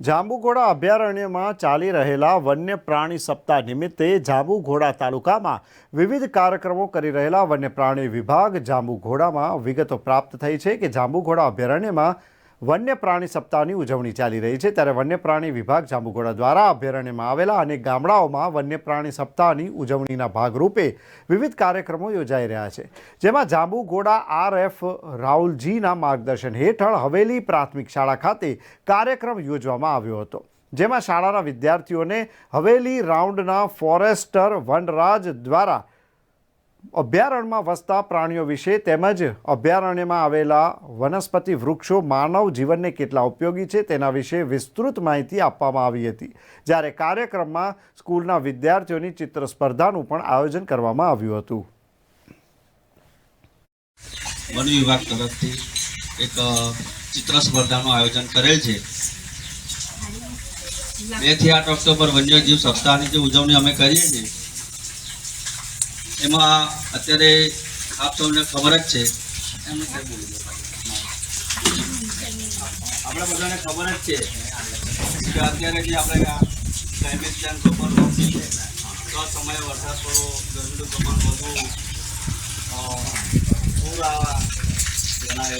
જાંબુઘોડા અભયારણ્યમાં ચાલી રહેલા વન્ય પ્રાણી સપ્તાહ નિમિત્તે જાંબુઘોડા તાલુકામાં વિવિધ કાર્યક્રમો કરી રહેલા વન્ય પ્રાણી વિભાગ જાંબુઘોડામાં વિગતો પ્રાપ્ત થઈ છે કે જાંબુઘોડા અભયારણ્યમાં વન્ય પ્રાણી સપ્તાહની ઉજવણી ચાલી રહી છે. ત્યારે વન્ય પ્રાણી વિભાગ જાંબુઘોડા દ્વારા અભયારણ્યમાં આવેલા અનેક ગામડાઓમાં વન્ય પ્રાણી સપ્તાહની ઉજવણીના ભાગરૂપે વિવિધ કાર્યક્રમો યોજાઈ રહ્યા છે. જેમાં જાંબુઘોડા આર એફ રાહુલજીના માર્ગદર્શન હેઠળ હવેલી પ્રાથમિક શાળા ખાતે કાર્યક્રમ યોજવામાં આવ્યો હતો. જેમાં શાળાના વિદ્યાર્થીઓને હવેલી રાઉન્ડના ફોરેસ્ટર વનરાજ દ્વારા અભયારણ્યમાં વસતા પ્રાણીઓ વિશે તેમજ અભયારણ્યમાં આવેલા વનસ્પતિ વૃક્ષો માનવ જીવનને કેટલા ઉપયોગી છે તેના વિશે વિસ્તૃત માહિતી આપવામાં આવી હતી. જ્યારે કાર્યક્રમમાં સ્કૂલના વિદ્યાર્થીઓની ચિત્ર સ્પર્ધાનું પણ આયોજન કરવામાં આવ્યું હતું. વન વિભાગ તરફથી એક ચિત્ર સ્પર્ધાનું આયોજન કરેલ છે. બેથી આઠ ઓક્ટોબર વન્યજીવ સપ્તાહની જે ઉજવણી અમે કરીએ છીએ એમાં અત્યારે આપ સૌને ખબર જ છે. આપણે બધાને ખબર જ છે કે અત્યારે જે આપણે ક્લાઇમેટ ચેન્જ વોર્મિંગ છે, તો સમયે વરસાદ થોડો ગરમીનું પ્રમાણ વધુ પૂર આવા ઘણા